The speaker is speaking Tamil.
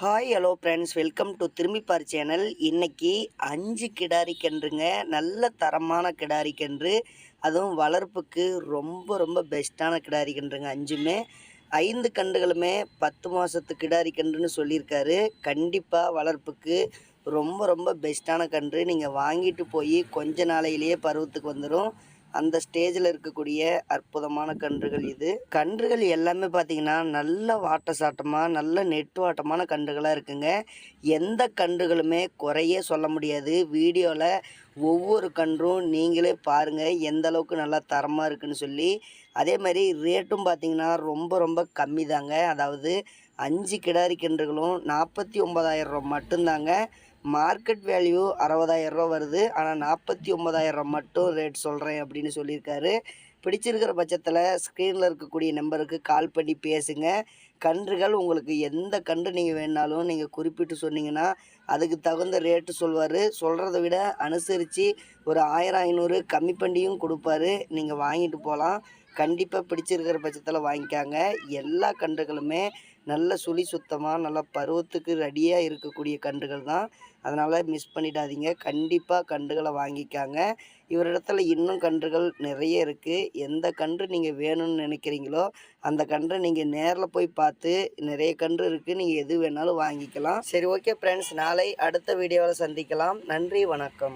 Hi hello friends welcome to Thirumbippar channel இன்றைக்கி அஞ்சு கிடாரி கன்றுங்க. நல்ல தரமான கிடாரி கன்று. அதுவும் வளர்ப்புக்கு ரொம்ப ரொம்ப பெஸ்ட்டான கிடாரி கன்றுங்க அஞ்சுமே. ஐந்து கன்றுகளுமே பத்து மாதத்து கிடாரி கன்றுன்னு சொல்லியிருக்காரு. கண்டிப்பாக வளர்ப்புக்கு ரொம்ப ரொம்ப பெஸ்ட்டான கன்று. நீங்கள் வாங்கிட்டு போய் கொஞ்ச நாளையிலேயே பருவத்துக்கு வந்துடும் அந்த ஸ்டேஜில் இருக்கக்கூடிய அற்புதமான கன்றுகள் இது. கன்றுகள் எல்லாமே பார்த்தீங்கன்னா நல்ல வாட்ட சாட்டமாக நல்ல நெட்டுவாட்டமான கன்றுகளாக இருக்குங்க. எந்த கன்றுகளுமே குறையே சொல்ல முடியாது. வீடியோவில் ஒவ்வொரு கன்றும் நீங்களே பாருங்கள் எந்த அளவுக்கு நல்லா தரமாக இருக்குன்னு சொல்லி. அதே மாதிரி ரேட்டும் பார்த்தீங்கன்னா ரொம்ப ரொம்ப கம்மி தாங்க அதாவது அஞ்சு கிடாரி கன்றுகளும் நாற்பத்தி ஒம்பதாயிரம் ரூபா மட்டும்தாங்க. மார்க்கெட் வேல்யூ அறுபதாயிரம் ரூபா வருது. ஆனால் நாற்பத்தி ஒம்பதாயிரம் மட்டும் ரேட் சொல்கிறேன் அப்படின்னு சொல்லியிருக்காரு. பிடிச்சிருக்கிற பட்சத்தில் ஸ்க்ரீனில் இருக்கக்கூடிய நம்பருக்கு கால் பண்ணி பேசுங்க. கன்றுகள் உங்களுக்கு எந்த கன்று நீங்கள் வேணாலும் நீங்கள் குறிப்பிட்டு சொன்னீங்கன்னா அதுக்கு தகுந்த ரேட்டு சொல்வார். சொல்கிறத விட அனுசரித்து ஒரு ஆயிரம் ஐநூறு கம்மி பண்ணியும் கொடுப்பாரு. நீங்கள் வாங்கிட்டு போகலாம் கண்டிப்பாக பிடிச்சிருக்கிற பட்சத்தில் வாங்கிக்காங்க. எல்லா கன்றுகளுமே நல்ல சுழி சுத்தமாக நல்லா பருவத்துக்கு ரெடியாக இருக்கக்கூடிய கன்றுகள் தான். அதனால் மிஸ் பண்ணிடாதீங்க. கண்டிப்பாக கன்றுகளை வாங்கிக்காங்க. இவரிடத்துல இன்னும் கன்றுகள் நிறைய இருக்குது எந்த கன்று நீங்கள் வேணும்னு நினைக்கிறீங்களோ அந்த கன்றை நீங்கள் நேரில் போய் பார்த்து நிறைய கன்று இருக்குது நீங்கள் எது வேணாலும் வாங்கிக்கலாம். சரி ஓகே ஃப்ரெண்ட்ஸ் நாளை அடுத்த வீடியோவில் சந்திக்கலாம். நன்றி வணக்கம்.